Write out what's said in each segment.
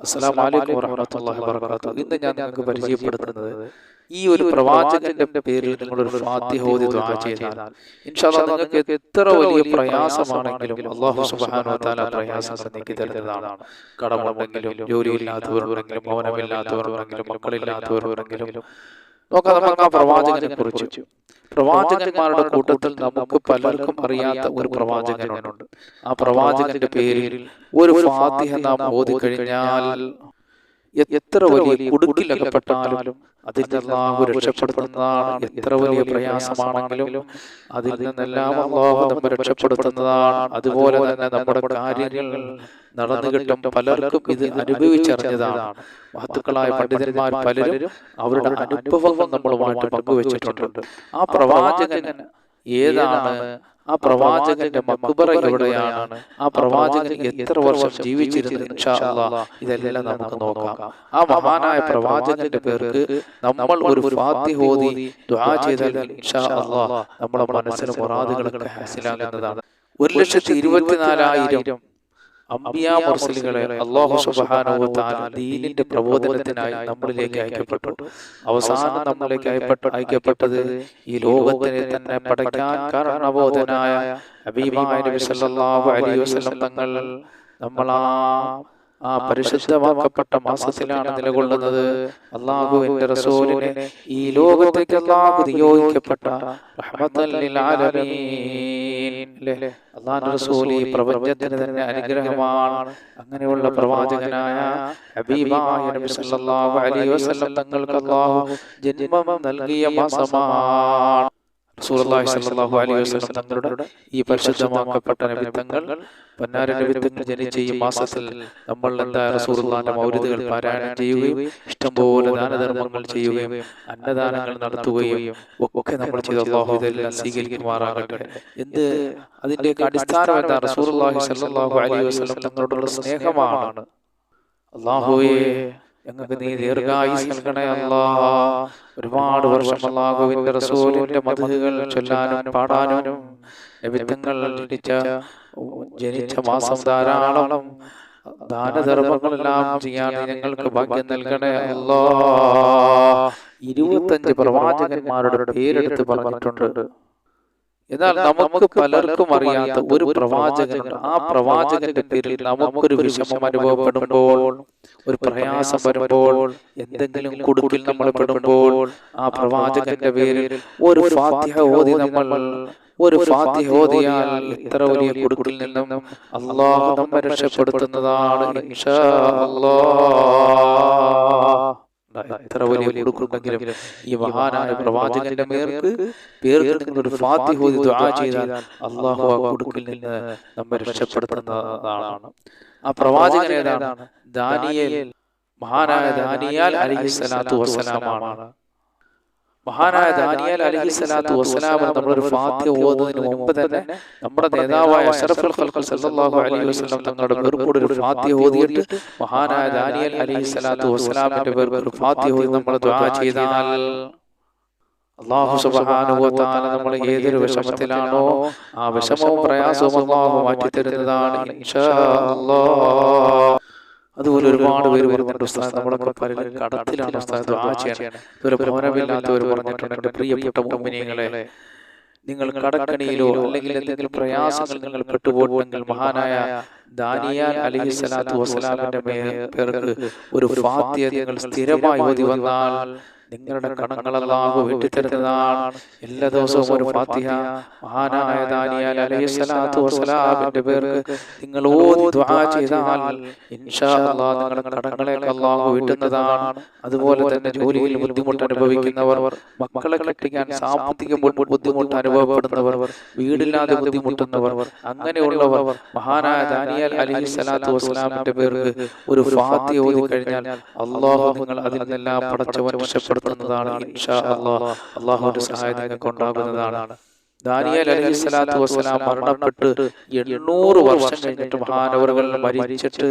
അസ്സലാമു അലൈക്കും വറഹമത്തല്ലാഹി വബറകാതുഹു. ഇന്ന് ഞാൻ നിങ്ങൾക്ക് പരിചയപ്പെടുത്തുന്നത് ഈ ഒരു പ്രവാചകന്റെ പേരിൽ നിങ്ങൾ ഒരു ഫാത്തിഹ ഓതി ദുആ ചെയ്താൽ ഇൻഷാ അല്ലാഹ് നിങ്ങൾക്ക് എത്ര വലിയ പ്രയാസമാണെങ്കിലും അല്ലാഹു സുബ്ഹാനഹു വ തആല പ്രയാസങ്ങൾ നീക്കി തരുന്നതാണ്. കടമുണ്ടെങ്കിലും ജോലിയില്ലാത്തവരുണ്ടെങ്കിലും ഭവനമില്ലാത്തവരുണ്ടെങ്കിലും മക്കളില്ലാത്തവരുണ്ടെങ്കിലും നോക്കാം നമുക്ക് ആ പ്രവാചകനെ കുറിച്ച്. പ്രവാചകന്മാരുടെ കൂട്ടത്തിൽ നമുക്ക് പലർക്കും അറിയാത്ത ഒരു പ്രവാചകനുണ്ട്. ആ പ്രവാചകന്റെ പേരിൽ ഒരു ഫാത്തിഹ നാം ഓതി കഴിഞ്ഞാൽ എത്ര വലിയ കുടുക്കിലകപ്പെട്ടാലും അതിൽ അള്ളാഹു രക്ഷപ്പെടുത്തുന്നതാണ് എത്ര വലിയ പ്രയാസമാണെങ്കിലും അതിൽ നിന്നെല്ലാം അള്ളാഹു നമ്മെ രക്ഷപ്പെടുത്തുന്നതാണ്. അതുപോലെ തന്നെ നമ്മുടെ കാര്യങ്ങൾ നടന്നു കിട്ടും. പലർക്കും ഇത് അനുഭവിച്ചറിഞ്ഞതാണ്. മഹത്തുക്കളായ പണ്ഡിതന്മാർ പലരും അവരുടെ അനുഭവം നമ്മളുമായിട്ട് പങ്കുവച്ചിട്ടുണ്ട്. ആ പ്രവാചകൻ ഏതാണ്? ആ പ്രവാചകന്റെ മക്ബറ എവിടെയാണ്? ആ പ്രവാചകൻ എത്ര വർഷം ജീവിച്ചിരുന്നു? ഇതെല്ലാം നമുക്ക് നോക്കാം. ആ മഹാനായ പ്രവാചകന്റെ പേർക്ക് നമ്മൾ ഒരു ഫാത്തിഹ ഓതി ദുആ ചെയ്താൽ നമ്മുടെ മനസ്സിന് മുറാദുകളൊക്കെ ഹാസിലാകുന്നതാണ് ഒരു ലക്ഷത്തി ഇരുപത്തിനാലായിരം അമ്പിയാ മുർസലുകളെ അള്ളാഹു തആല ദീനിന്റെ പ്രബോധനത്തിനായി നമ്മളിലേക്ക് അയക്കപ്പെട്ടു. അവസാനം നമ്മളിലേക്ക് അയപ്പെട്ട അയക്കപ്പെട്ടത് ഈ ലോകത്തിനെ തന്നെ പടയ്ക്കാൻ കാരണബോധനായ ഹബീബായ നബി സല്ലല്ലാഹു അലൈഹി വസല്ലം തങ്ങൾ നമ്മളാ ആ പരിശുദ്ധമാക്കപ്പെട്ട മാസത്തിലാണ് നിലകൊള്ളുന്നത്. അള്ളാഹുവിന്റെ റസൂലിനെ ഈ ലോകത്തേക്ക് അള്ളാഹു നിയോഗിക്കപ്പെട്ട റഹ്മത്തൽ ആലമീൻ. പ്രപഞ്ചത്തിന് തന്നെ അനുഗ്രഹമാണ് അങ്ങനെയുള്ള പ്രവാചകനായ ഹബീബായ നബി സല്ലല്ലാഹു അലൈഹി വസല്ലം തങ്ങൾക്ക് അല്ലാഹു ജന്മം നൽകിയ മാസമാണ്. റസൂലുള്ളാഹി സ്വല്ലല്ലാഹു അലൈഹി വസല്ലം തങ്ങളുടെ ഈ പരിശുദ്ധമാക്കപ്പെട്ട നബിത്തങ്ങൾ പന്നാര നബിത്തങ്ങൾ ജനിച്ച ഈ മാസത്തിൽ നമ്മൾ എന്താ റസൂലുള്ളാഹിന്റെ മൗലിദുകൾ പാരായണം ചെയ്യുകയും ഇഷ്ടംപോലെ ദാനധർമ്മങ്ങൾ ചെയ്യുകയും അന്നദാനങ്ങൾ നടത്തുകയും ഒക്കെ നമ്മൾ ചെയ്ത അള്ളാഹു ഇതെല്ലാം സ്വീകരിക്കുമാറാകട്ടെ. എന്ത് അതിന്റെയൊക്കെ അടിസ്ഥാനം എന്താ റസൂലുള്ളാഹി സ്വല്ലല്ലാഹു അലൈഹി വസല്ലം തങ്ങളോടുള്ള സ്നേഹമാണ്. അള്ളാഹുവേ ഞങ്ങൾക്ക് നീ ദീർഘായുസ് നൽകണേ അല്ലാ. ഒരുപാട് വർഷം അള്ളാഹുവിന്റെ റസൂലിന്റെ മധുകൾ ചൊല്ലാനും പാടാനും ജനിച്ച ജനിച്ച മാസം ധാരാളം ദാനധർമ്മങ്ങളെല്ലാം ചെയ്യാൻ ഞങ്ങൾക്ക് ഭാഗ്യം നൽകണേ അല്ലാ. ഇരുപത്തഞ്ച് പ്രവാചകന്മാരുടെ പേരെടുത്ത് പറഞ്ഞിട്ടുണ്ട്. എന്നാൽ നമുക്ക് പലർക്കും അറിയാത്ത ഒരു പ്രവാചകനുണ്ട് ആ പ്രവാചകന്റെ പേരിൽ നമുക്കൊരു വിഷമം അനുഭവപ്പെടുമ്പോൾ ഒരു പ്രയാസം വരുമ്പോൾ എന്തെങ്കിലും കുടുക്കിൽ നമ്മൾ പെടുമ്പോൾ ആ പ്രവാചകന്റെ പേരിൽ ഒരു ഫാത്തിഹ ഓതി നമ്മൾ ഒരു ഫാത്തിഹ ഓതിയാൽ ഇത്ര വലിയ കുടുക്കിൽ നിന്നും അള്ളാഹു നമ്മെ രക്ഷപ്പെടുത്തുന്നതാണ് ഇൻഷാ അല്ലാഹ്. എത്ര വലിയ കൊടുക്കുന്നെങ്കിലും ഈ മഹാനായ പ്രവാചകന്റെ മേർക്ക് പേർക്ക് ഒരു ഫാത്തിഹ ദുആ ചെയ്താൽ അള്ളാഹു ആ കൊടുക്കിൽ നിന്ന് നമ്മെ രക്ഷപ്പെടുത്തുന്നതാണ് ആ പ്രവാചകൻ ഏതാണ്? ദാനിയേൽ. മഹാനായ ദാനിയാൽ അലൈഹിസ്സലാത്തു വസ്സലാമാണ്. മഹാനായ ദാനിയൽ അലഹി സ്വലാത്തു വസ്സലാം നമ്മളൊരു ഫാത്തിഹ ഓതുന്നതിന് മുമ്പ് തന്നെ നമ്മുടെ നേതാവായ അഷറഫുൽ ഖൽഖൽ സല്ലല്ലാഹു അലൈഹി വസല്ലം തങ്ങളുടെ പേർക്കൂടെ ഒരു ഫാത്തിഹ ഓതിയിട്ട് മഹാനായ ദാനിയൽ അലഹി സ്വലാത്തു വസ്സലാമിന്റെ പേർ ഒരു ഫാത്തിഹ ഓതി നമ്മൾ ദുആ ചെയ്താൽ അള്ളാഹു തആല നമ്മൾ ഏതൊരു വിഷമത്തിലാണോ ആ വിഷമവും പ്രയാസവും അള്ളാഹു മാറ്റി തരുന്നതാണ് ഇൻഷാ അല്ലാഹ്. അതുപോലെ ഒരുപാട് പേര് പറഞ്ഞിട്ടുണ്ട് ഉസ്താദ് നമ്മളൊക്കെ പലരും കടത്തിലാണ് ഉസ്താദ് ദുആ ചെയ്യണം. ഒരു ഭവനമില്ലാത്തവർ പറഞ്ഞിട്ടുണ്ട്. എന്റെ പ്രിയപ്പെട്ട മുഅ്മിനീങ്ങളെ നിങ്ങൾ കടക്കണിയിലോ അല്ലെങ്കിൽ എന്തെങ്കിലും പ്രയാസങ്ങൾ നിങ്ങൾ പെട്ടുപോകുമെങ്കിൽ മഹാനായ ദാനിയാൽ അലി സ്വലാത്തു വസ്സലാമിന്റെ പേർക്ക് ഒരു ഫാത്തിഹ നിങ്ങൾ സ്ഥിരമായി ഓതി വന്നാൽ നിങ്ങളുടെ കടങ്ങളെല്ലാം വീട്ടിത്തരുന്നതാണ് എല്ലാ ദിവസവും ഒരു ഫാത്തിഹ. മഹാനായ ദാനിയാൽ അലൈഹി സ്വലാത്തു വസ്സലാമിന്റെ പേർക്ക് നിങ്ങൾ ഓതി ദുആ ചെയ്താൽ ഇൻഷാ അല്ലാഹ് നിങ്ങളുടെ കടങ്ങളെ അല്ലാഹു വീട്ടുന്നതാണ് അതുപോലെ തന്നെ ജോലിയിൽ ബുദ്ധിമുട്ട് അനുഭവിക്കുന്നവർ മക്കളെ കെട്ടിക്കാൻ സാമ്പത്തിക ബുദ്ധിമുട്ട് അനുഭവപ്പെടുന്നവർ വീടില്ലാതെ ബുദ്ധിമുട്ടുന്നവർ അങ്ങനെയുള്ളവർ മഹാനായ ദാനിയാൽ അലൈഹി സ്വലാത്തു വസ്സലാമിന്റെ പേർക്ക് ഒരു ഫാത്തിഹ ഓതി കഴിഞ്ഞാൽ അള്ളാഹു നിങ്ങൾ അതിൽ നിന്നെല്ലാം പടച്ചവൻ രക്ഷപ്പെടുത്തുന്നതാണ് ഇൻഷാ അള്ളാഹ്. അള്ളാഹുവിന്റെ സഹായം നിങ്ങൾക്ക് ഉണ്ടാകുന്നതാണ് ദാനിയൽ അലൈഹി സ്വലാത്തു വസ്സലാം മരണപ്പെട്ട് എണ്ണൂറ് വർഷം കഴിഞ്ഞിട്ട് മഹാനവറുകൾ മരിച്ചിട്ട്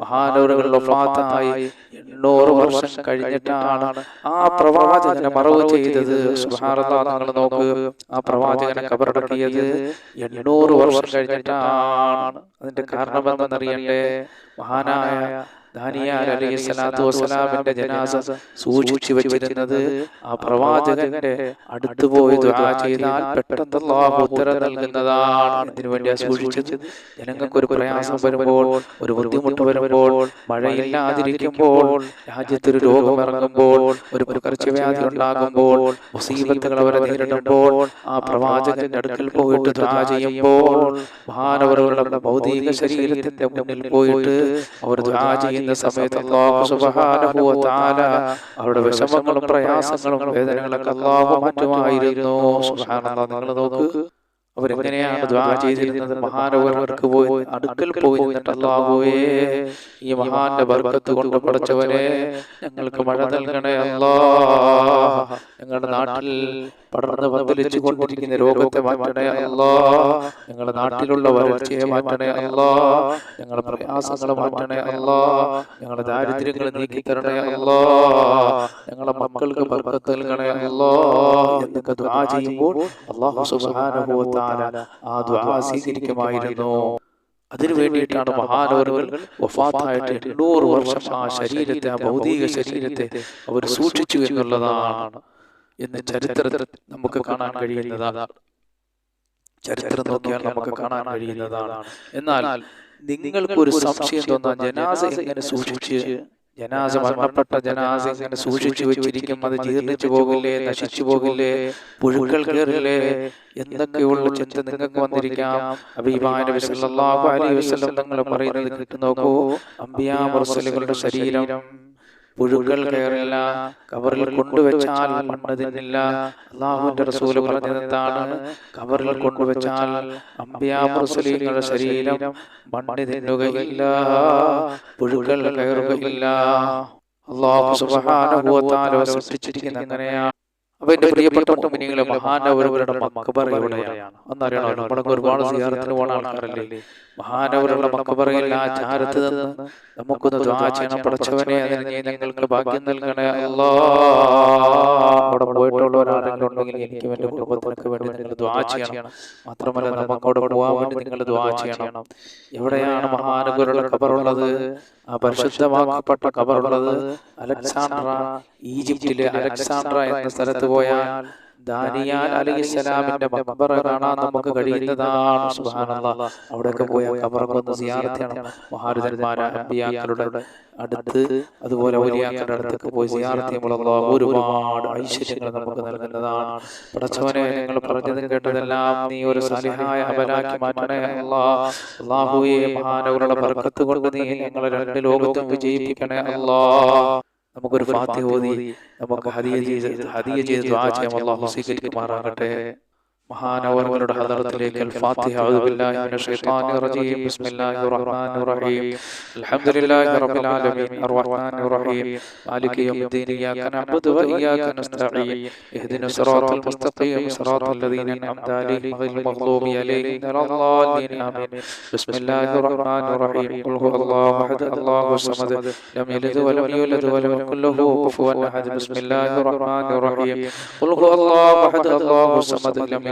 മഹാനവറുകൾ വഫാത്തായി എണ്ണൂറ് വർഷം കഴിഞ്ഞിട്ടാണ് ആ പ്രവാചകനെ മറവ് ചെയ്തത്. നിങ്ങൾ നോക്ക്. ആ പ്രവാചകനെ കബറടക്കിയത് എണ്ണൂറ് വർഷം കഴിഞ്ഞിട്ടാണ്. അതിന്റെ കാരണം എന്തെന്നറിയണ്ടേ മഹാനായ ജനാസ സൂക്ഷിച്ചു വെച്ചിരുന്നത് ആ പ്രവാചകന്റെ അടുത്ത് പോയി ദുആ ചെയ്താൽ പെട്ടെന്ന് അല്ലാഹു ഉത്തരം നൽകുന്നതാണ്. ഇതിനു വേണ്ടിയാ സൂക്ഷിച്ചത്. ജനങ്ങൾക്ക് ഒരു പ്രയാസം വരുമ്പോൾ ഒരു ബുദ്ധിമുട്ട് വരുമ്പോൾ മഴയില്ലാതിരിക്കുമ്പോൾ രാജ്യത്തൊരു രോഗം ഇറങ്ങുമ്പോൾ ഒരു പകർച്ചവ്യാധി ഉണ്ടാകുമ്പോൾ മുസീബത്തുകൾ അവരെ നേരിടുമ്പോൾ ആ പ്രവാചകന്റെ അടുക്കൽ പോയിട്ട് ദുആ ചെയ്യുമ്പോൾ മഹാനവറുകളുടെ ഭൗതിക ശരീരത്തിന്റെ മുന്നിൽ പോയിട്ട് അവർ ദുആ ചെയ്യുന്ന സമയത്ത് അല്ലാഹു സുബ്ഹാനഹു വ തആല അവരുടെ വിഷമങ്ങളും പ്രയാസങ്ങളും വേദനകളൊക്കെ അള്ളാഹു മാറ്റുമായിരുന്നു. സുബ്ഹാനല്ലാഹ് നിങ്ങൾ നോക്ക്. അവരെങ്ങനെയാണ് ദ്വാ ചെയ്തിരുന്നത്? മഹാനവർക്ക് പോയി അടുക്കൽ പോയി നിന്നിട്ട് അല്ലാഹുവേ ഈ മഹാന്റെ ബർക്കത്ത് കൊണ്ട് പഠിച്ചവരെ ഞങ്ങൾക്ക് മഴ നൽകണേ അല്ലാ ഞങ്ങളുടെ നാട്ടിൽ പടർന്ന് പന്തലിച്ചു കൊണ്ടിരിക്കുന്ന രോഗത്തെ മാറ്റണേ അല്ലാ ഞങ്ങളുടെ നാട്ടിലുള്ള വരൾച്ചയെ മാറ്റണേ അല്ലാ ഞങ്ങളുടെ പ്രയാസങ്ങളെ മാറ്റണേ അല്ലാ ഞങ്ങളുടെ ദാരിദ്ര്യങ്ങൾ നീക്കി തരണേ അല്ലാ ഞങ്ങളുടെ മക്കൾക്ക് ബർക്കത്ത് നൽകണേ അല്ലാ എന്നൊക്കെ ദ്വാ ചെയ്യുമ്പോൾ അല്ലാഹു സുബ്ഹാനഹു വ തആല ആ ദ്വാ സ്വീകരിക്കുമായിരുന്നു. അതിനു വേണ്ടിയിട്ടാണ് മഹാനവരുകൾ വഫാത്തായിട്ട് എണ്ണൂറ് വർഷം ആ ശരീരത്തെ ആ ഭൗതിക ശരീരത്തെ അവർ സൂക്ഷിച്ചു എന്നുള്ളതാണ്. എന്ന് ചരിത്രത്തിൽ നമുക്ക് കാണാൻ കഴിയുന്നതാണ്. ചരിത്രം നോക്കിയാൽ നമുക്ക് കാണാൻ കഴിയുന്നതാണ്. എന്നാൽ നിങ്ങൾക്കൊരു സംശയം തോന്നാൻ ജനാസ എങ്ങനെ സൂക്ഷിച്ച് ജനാസ മരണപ്പെട്ട ജനാസ ഇങ്ങനെ സൂക്ഷിച്ചു വെച്ചിരിക്കും അത് ജീർണിച്ചു പോകില്ലേ നശിച്ചു പോകില്ലേ പുഴുക്കൾ കയറില്ലേ എന്തൊക്കെയുള്ള ചിന്ത നിങ്ങൾക്ക് വന്നിരിക്കാം? അഭിമാന നബി സല്ലല്ലാഹു അലൈഹി വസല്ലം നിങ്ങൾ പറയുന്നത് കേട്ട് നോക്കൂ. അമ്പിയാ മുർസലുകളുടെ ശരീരം. പുഴുക്കൾ കയറില്ല കവറിൽ കൊണ്ടുവച്ചാൽ മണ്ണ് തിന്നില്ല. അള്ളാഹുവിന്റെ റസൂൽ പറഞ്ഞത് എന്താണ്? കവറിൽ കൊണ്ടുവച്ചാൽ അംബിയാ മുർസലീങ്ങളുടെ ശരീരം മണ്ണ് തിന്നുകയില്ല. പുഴുക്കൾ കയറുകയില്ല. അള്ളാഹു തആല സൃഷ്ടിച്ചിരിക്കുന്ന അങ്ങനെയാണ്. അപ്പൊ എന്റെ പ്രിയപ്പെട്ട മുനികളെ മഹാനവരവരുടെ മക്കബറ എവിടെയാണ് ഒന്നറിയണോ നമ്മളൊക്കെ ഒരുപാട് സിയാറത്തിന് പോണ ആൾക്കാരല്ലേ? മഹാനവരുടെ മക്കബറയിൽ ആ ചാരത്ത് നിന്ന് നമുക്കൊന്ന് ദ്വാ ചെയ്യണം. പടച്ചവനെ ഞങ്ങൾക്ക് ഭാഗ്യം നൽകണേ. അല്ലോ. അവിടെ പോയിട്ടുള്ളവരാരെങ്കിലും ഉണ്ടെങ്കിൽ എനിക്കും എന്റെ കുടുംബത്തിനൊക്കെ വേണ്ടി നിങ്ങൾ ദ്വാ ചെയ്യണം. മാത്രമല്ല നമുക്ക് അവിടെ പോകാൻ വേണ്ടി നിങ്ങൾ ദ്വാ ചെയ്യണം. എവിടെയാണ് മഹാനവരുടെ ഖബറുള്ളത് ആ പരിശുദ്ധമാക്കപ്പെട്ട കബറുള്ളത് അലക്സാണ്ട്ര ഈജിപ്തിലെ അലക്സാണ്ട്ര എന്ന സ്ഥലത്ത് പോയാൽ ദാനിയാൽ അലിസ്ലാമിന്റെ മക്ബറ കാണാൻ നമുക്ക് കഴിയുന്നതാണ്. സുബ്ഹാനല്ലാഹ് അവിടെയൊക്കെ പോയ ഖബറൊക്കെ ഒന്ന് മഹാരുതന്മാരായ അമ്പിയാക്കളുടെ അടുത്ത് അതുപോലെ ഔലിയാക്കളുടെ അടുത്തൊക്കെ പോയി അല്ലാഹു ഒരുപാട് ഐശ്വര്യങ്ങൾ നമുക്ക് നൽകുന്നതാണ്. പടച്ചവനെ നിങ്ങൾ പറഞ്ഞതും കേട്ടതെല്ലാം നീ ഒരു സലിഹായ അപരാക്കി മാറ്റണേ അല്ലാഹുവേ മഹാനവരുടെ ബർക്കത്ത് കൊണ്ട് നീ ഞങ്ങളെ രണ്ട് ലോകത്തും വിജയിപ്പിക്കണേ അല്ലാഹ്. നമുക്കൊരു ഫാത്തിഹ ഓതി നമുക്ക് ഹദിയ ചെയ്ത് ഹദിയ ചെയ്ത് ദുആ ചെയ്യാം. അല്ലാഹു സ്വീകരിക്കുമാറാകട്ടെ. മഹാനവറുകളുടെ ഹദറത്തിലേക്ക് അൽ ഫാത്തിഹ അഊദു ബില്ലാഹി മിനശ് ശൈത്വാനിർ റജീം ബിസ്മില്ലാഹിർ റഹ്മാനിർ റഹീം അൽഹംദുലില്ലാഹി റബ്ബിൽ ആലമീൻ അർറഹ്മാനിർ റഹീം മാലികി യൗമിദ്ദീൻ ഇയ്യാക നഅബുദു വ ഇയ്യാക നസ്തഈൻ ഇഹ്ദിന സിറാത്തൽ മുസ്തഖീം സിറാത്തൽ ലദീന അൻഅംത അലൈഹിം ഗൈറിൽ മഗ്ദൂബി അലൈഹിം വലദ്ദാലിൻ ആമീൻ ബിസ്മില്ലാഹിർ റഹ്മാനിർ റഹീം ഖുൽ ഹുവല്ലാഹു അഹദ് അല്ലാഹു സമദ് ലം യലിദ് വലം യൂലദ് വലം യകുൽ ലഹു കുഫുവൻ അഹദ് ബിസ്മില്ലാഹിർ റഹ്മാനിർ റഹീം ഖുൽ ഹുവല്ലാഹു അഹദ് അല്ലാഹു സമദ് ലം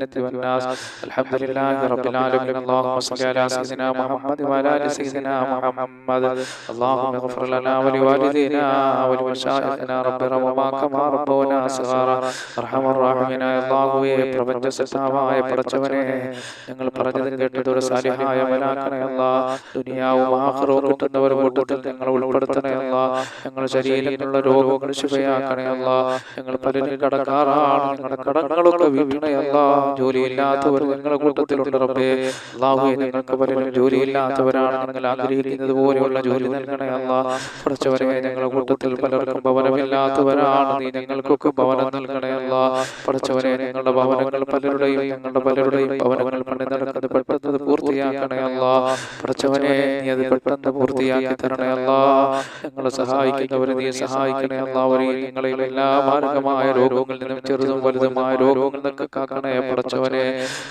الجنه والناس الحمد لله رب العالمين اللهم صل على سيدنا محمد وعلى ال سيدنا محمد اللهم اغفر لنا ولوالدينا ولمشايخنا رب رحمهما كما ربونا صغارا ارحم الراحمين അല്ലാഹുവേ പ്രപഞ്ച സത്താവായ പടച്ചവനെ ഞങ്ങൾ പറഞ്ഞതും കേട്ടത് ഒരു സാലിഹായ മലാക്കണേ അല്ലാ ദുനിയാവും ആഖിറവും കിട്ടുന്നവർ കൂട്ടത്തിൽ ഞങ്ങൾ ഉൾപ്പെടുത്തണേ അല്ലാ ഞങ്ങളുടെ ശരീരത്തിലുള്ള രോഗങ്ങൾ ശുഭയാക്കണേ അല്ലാ ഞങ്ങൾ പലരും കടക്കാറാണ് ഞങ്ങളുടെ കടങ്ങളൊക്കെ വീട്ടണേ അല്ലാ ജോലിയില്ലാത്തവർ ഞങ്ങളുടെ കൂട്ടത്തിലുണ്ട് റബ്ബേ. അള്ളാഹുവെ ഞങ്ങൾക്ക് പലരും ജോലിയില്ലാത്തവരാണ് നിങ്ങൾ ആഗ്രഹിക്കുന്നത് പോലെയുള്ള ജോലി നൽകണേ അല്ല പഠിച്ചവരെ ഞങ്ങളുടെ കൂട്ടത്തിൽ പലർക്കും ഭവനമില്ലാത്തവരാണ് നീ ഞങ്ങൾക്കൊക്കെ ഭവനം നൽകണേ അല്ല പഠിച്ചവരെ ഞങ്ങളുടെ ഭവനങ്ങൾ പലരുടെയും ഞങ്ങളുടെ പലരുടെയും ഭവനങ്ങൾ പണി നടക്കുന്നത് പെട്ടെന്ന് പൂർത്തിയാക്കണേ അല്ല പഠിച്ചവനെ നീ അത് പെട്ടെന്ന് പൂർത്തിയാക്കി തരണേ അല്ല ഞങ്ങളെ സഹായിക്കുന്നവരെ നീ സഹായിക്കണേ എല്ലാവരെയും ഞങ്ങളെ എല്ലാ മാരകമായ രോഗങ്ങളിൽ നിന്നും ചെറുതും വലുതുമായ രോഗങ്ങളിൽ നിന്നൊക്കെ കാക്കണേ പഠിച്ചവനെ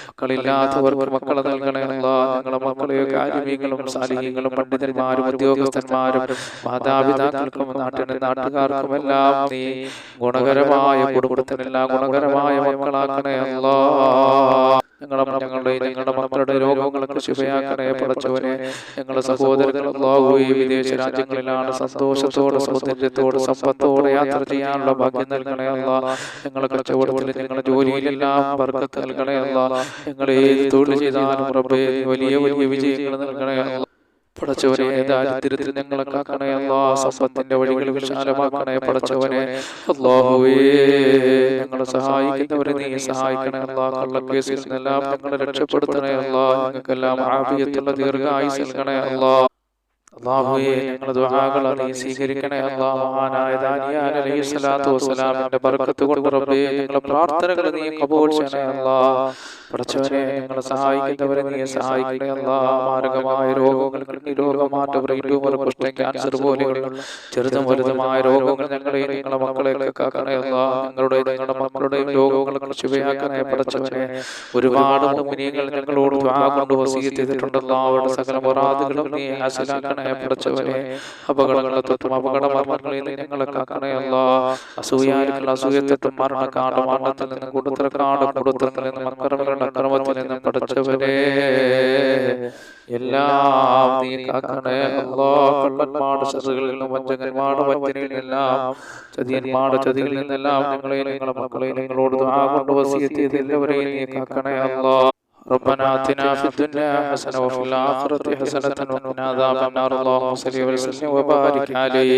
മക്കളില്ലാത്തവർക്ക് മക്കളെ നൽകണേ മക്കളെയൊക്കെ ഞങ്ങളെ മക്കളെ കാര്യങ്ങളും സാലിഹ്യങ്ങളും പണ്ഡിതന്മാരും ഉദ്യോഗസ്ഥന്മാരും മാതാപിതാക്കൾക്കും നാട്ടിന് നാട്ടുകാർക്കും എല്ലാം നീ ഗുണകരമായ കുടുംബത്തിനെല്ലാം ഗുണകരമായ മക്കളാക്കണേ അല്ലാ ഞങ്ങളുടെ ഞങ്ങളുടെ ഞങ്ങളുടെ മക്കളുടെ രോഗങ്ങൾക്ക് ശുഭയാക്കണേ പടച്ചവനെ. ഞങ്ങളുടെ സഹോദരങ്ങൾ അല്ലാഹുവേ വിദേശ രാജ്യങ്ങളിലാണ് സന്തോഷത്തോടെ സൗന്ദര്യത്തോടെ സമ്പത്തോടെ യാത്ര ചെയ്യാനുള്ള ഭാഗ്യം നൽകണേ അല്ല. ഞങ്ങളുടെ കച്ചവടത്തിൽ ഞങ്ങളുടെ ജോലിയിലെല്ലാം വർഗത്ത് നൽകണേ അല്ല. ഞങ്ങളെ ഏത് തൊഴിൽ ചെയ്താലും വലിയ വലിയ വിജയങ്ങൾ നൽകണേ അല്ല. പടച്ചവനെ ദാരിദ്ര്യത്തിൽ ഞങ്ങളെ കാക്കണേ അല്ലാ സമ്പത്തിന്റെ വഴികൾ വിശാലമാക്കണേ പടച്ചവനെ. അല്ലാഹുവേ ഞങ്ങളെ സഹായിക്കുന്നവരെ നീ സഹായിക്കണേ അല്ലാ കള്ളക്കേസിൽ നിന്നെല്ലാം ഞങ്ങളെ രക്ഷപ്പെടുത്തണേ അല്ലാ ഞങ്ങൾക്കെല്ലാം ആഭ്യത്തുള്ള ദീർഘായുസ് നൽകണേ അല്ലാ അള്ളാഹുവേ ഞങ്ങളുടെ ദുആകൾ നീ സ്വീകരിക്കണേ. അല്ലാ മഹാനായ ദാനിയാൽ അലൈഹി സ്വലാത്തു വസ്സലാമിന്റെ ബർക്കത്ത് കൊണ്ട് റബ്ബേ ഞങ്ങളുടെ പ്രാർത്ഥനകൾ നീ കബൂൽ ചെയ്യണേ. അല്ലാ പഠിച്ചവനെ ഞങ്ങളെ സഹായിക്കുന്നവരെ നീ സഹായിക്കണേ. അല്ലാ മാരകമായ രോഗങ്ങൾക്ക് രോഗമാറ്റം ട്യൂമർ കുഷ്ഠം ക്യാൻസർ പോലെയുള്ള. ചെറുതും വലുതുമായ രോഗങ്ങൾ ഞങ്ങളെ ഞങ്ങളുടെ മക്കളെയൊക്കെ കാക്കണേ. അല്ലാ ഞങ്ങളുടെ ഞങ്ങളുടെ മക്കളുടെയും രോഗങ്ങളെ ശുഭയാക്കണേ പഠിച്ചവനെ ഒരുപാട് മുനിയങ്ങൾ ഞങ്ങളോട് കൊണ്ട് വസീയത്ത് ചെയ്തിട്ടുണ്ടല്ലോ അവരുടെ സകല പൊറാതുകളും നീ ഹാസിലാക്കണേ പടച്ചവനെ അപകടങ്ങളെ തൊട്ടും അപകട മരണങ്ങളിൽ നിന്ന് ഞങ്ങളെ കാക്കണേ അല്ലാ അസൂയാലുക്കൾ അസൂയത്തെത്തും. മരണക്കാട് കൂടുതൽ നിന്ന് കൊടുത്തരക്കാട് കൊടുത്തരങ്ങളിൽ നിന്ന് അക്രമങ്ങളുടെ അക്രമത്തിൽ നിന്ന് പഠിച്ചവരെ എല്ലാം നീ കാക്കണേ അല്ലോ കള്ളന്മാട് ശസുകളിൽ നിന്നും വഞ്ചകന്മാട് വഞ്ചനയിൽ നിന്നെല്ലാം ചതിയന്മാട് ചതികളിൽ നിന്നെല്ലാം ഞങ്ങളെ നിങ്ങളുടെ മക്കളെ നിങ്ങളോട് ആ കൊണ്ട് വസിയെത്തിയത് എല്ലാവരെയും നീ കാക്കണേ അല്ലാ ربنا آتنا في الدنيا حسنة وفي الآخرة حسنة وقنا عذاب النار اللهم صل وسلم وبارك عليه